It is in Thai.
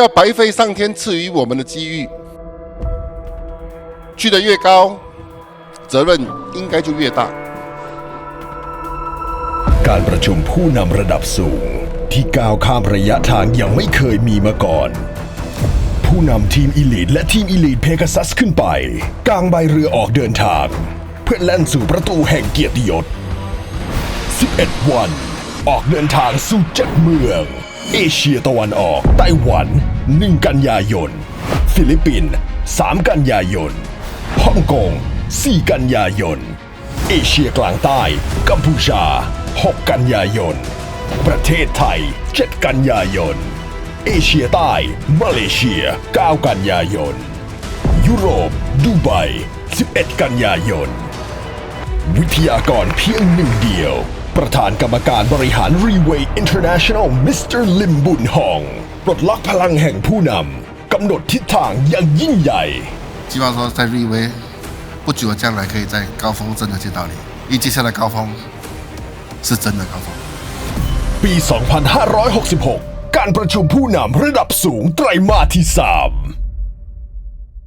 要白费上天赐予我们的机遇。去得越高，责任应该就越大。 การประชุมผู้นำระดับสูง ที่ก้าวข้ามระยะทางยังไม่เคยมีมาก่อน ผู้นำทีมอีลีทและทีมอีลีทเพก a ซัสขึ้นไป กางใบเรือออกเดินทาง เพื่อแล่นสู่ประตูแห่งเกียรติยศ 11 วัน ออกเดินทางสู่เจ็ดเมือง เอเชียตะวันออกไต้หวัน 1 กันยายน ฟิลิปปินส์3 กันยายนฮ่องกง 4 กันยายน เอเชียกลางใต้ กัมพูชา 6 กันยายน ประเทศไทย 7 กันยายน เอเชียใต้ มาเลเซีย 9 กันยายน ยุโรป ดูไบ 11 กันยายน วิทยากรเพียงหนึ่งเดียว ประธานกรรมการบริหารรีเวย์ International มิสเตอร์ลิมบุนฮองปลดล็อกพลังแห่งผู้นำกำหนดทิศทางอย่างยิ่งใหญ่ 希望说在瑞威不久的将来可以在高峰真的见到你，因为接下来高峰是真的高峰。 ปี 2566 การประชุมผู้นำระดับสูงไตรมาสที่ 3